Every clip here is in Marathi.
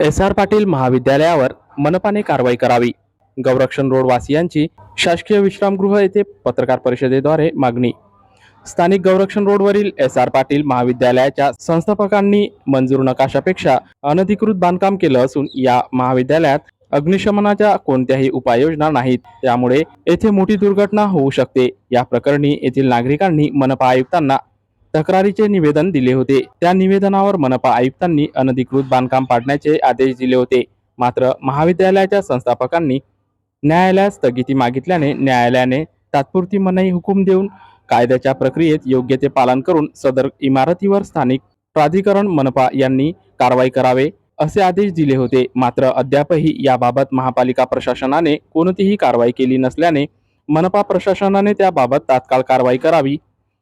एस आर पाटील महाविद्यालयावर मनपाने कारवाई करावी. गौरक्षण रोड वासियांची शासकीय विश्रामगृह येथे पत्रकार परिषदेद्वारे मागणी. स्थानिक गौरक्षण रोडवरील एस आर पाटील महाविद्यालयाच्या संस्थापकांनी मंजूर नकाशापेक्षा अनधिकृत बांधकाम केलं असून या महाविद्यालयात अग्निशमनाच्या कोणत्याही उपाययोजना नाहीत. त्यामुळे येथे मोठी दुर्घटना होऊ शकते. या प्रकरणी येथील नागरिकांनी मनपा आयुक्तांना तक्रारीचे निवेदन दिले होते. त्या निवेदनावर मनपा आयुक्तांनी अनधिकृत बांधकाम पाडण्याचे आदेश दिले होते. मात्र महाविद्यालयाच्या संस्थापकांनी न्यायालयात स्थगिती मागितल्याने न्यायालयाने तात्पुरती मनाई हुकूम देऊन कायद्याच्या प्रक्रियेत योग्य ते पालन करून सदर इमारतीवर स्थानिक प्राधिकरण मनपा यांनी कारवाई करावे असे आदेश दिले होते. मात्र अद्यापही याबाबत महापालिका प्रशासनाने कोणतीही कारवाई केली नसल्याने मनपा प्रशासनाने त्याबाबत तात्काळ कारवाई करावी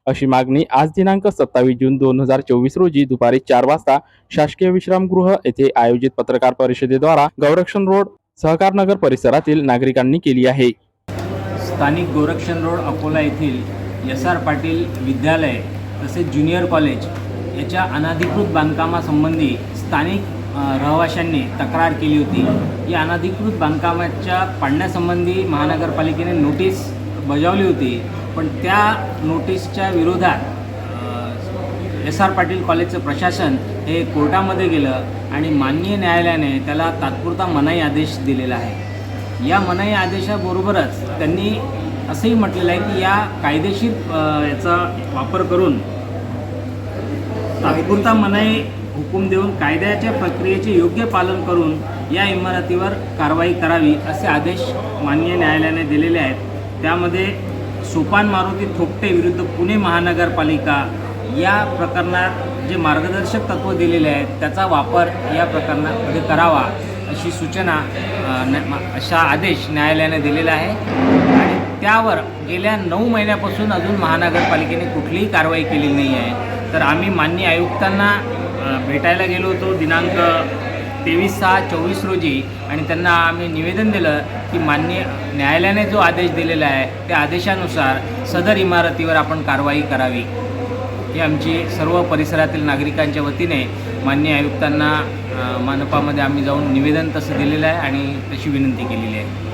अशी मागणी आज दिनांक सत्तावीस जून दोन हजार चोवीस रोजी दुपारी चार वाजता शासकीय विश्रामगृह येथे आयोजित पत्रकार परिषदेद्वारा गौरक्षण रोड सहकारनगर परिसरातील नागरिकांनी केली आहे. स्थानिक गोरक्षण रोड अकोला येथील एस आर पाटील विद्यालय तसेच ज्युनियर कॉलेज याच्या अनधिकृत बांधकामासंबंधी स्थानिक रहिवाशांनी तक्रार केली होती. या अनधिकृत बांधकामाच्या पाडण्यासंबंधी महानगरपालिकेने नोटीस बजावली होती. पण त्या नोटीसच्या विरोधात एस आर पाटील कॉलेजचं प्रशासन हे कोर्टामध्ये गेलं आणि माननीय न्यायालयाने त्याला तात्पुरता मनाई आदेश दिलेला आहे. या मनाई आदेशाबरोबरच त्यांनी असंही म्हटलेलं आहे की या कायदेशीर याचा वापर करून तात्पुरता मनाई हुकूम देऊन कायद्याच्या प्रक्रियेचे योग्य पालन करून या इमारतीवर कारवाई करावी असे आदेश माननीय न्यायालयाने दिलेले आहेत. त्यामध्ये सोपान मारुती थोपटे विरुद्ध पुणे महानगरपालिका या प्रकरणात जे मार्गदर्शक तत्त्व दिलेले आहेत त्याचा वापर या प्रकरणामध्ये करावा अशी सूचना न- अशा आदेश न्यायालयाने दिलेला आहे. आणि त्यावर गेल्या नऊ महिन्यापासून अजून महानगरपालिकेने कुठलीही कारवाई केलेली नाही आहे. तर आम्ही माननीय आयुक्तांना भेटायला गेलो होतो. दिनांक तेवीस सहा चोवीस रोजी आणि त्यांना आम्ही निवेदन दिलं की मान्य न्यायालयाने जो आदेश दिलेला आहे त्या आदेशानुसार सदर इमारतीवर आपण कारवाई करावी. ही आमची सर्व परिसरातील नागरिकांच्या वतीने मान्य आयुक्तांना मानपामध्ये मनपामध्ये आम्ही जाऊन निवेदन तसं दिलेलं आहे आणि तशी विनंती केलेली आहे.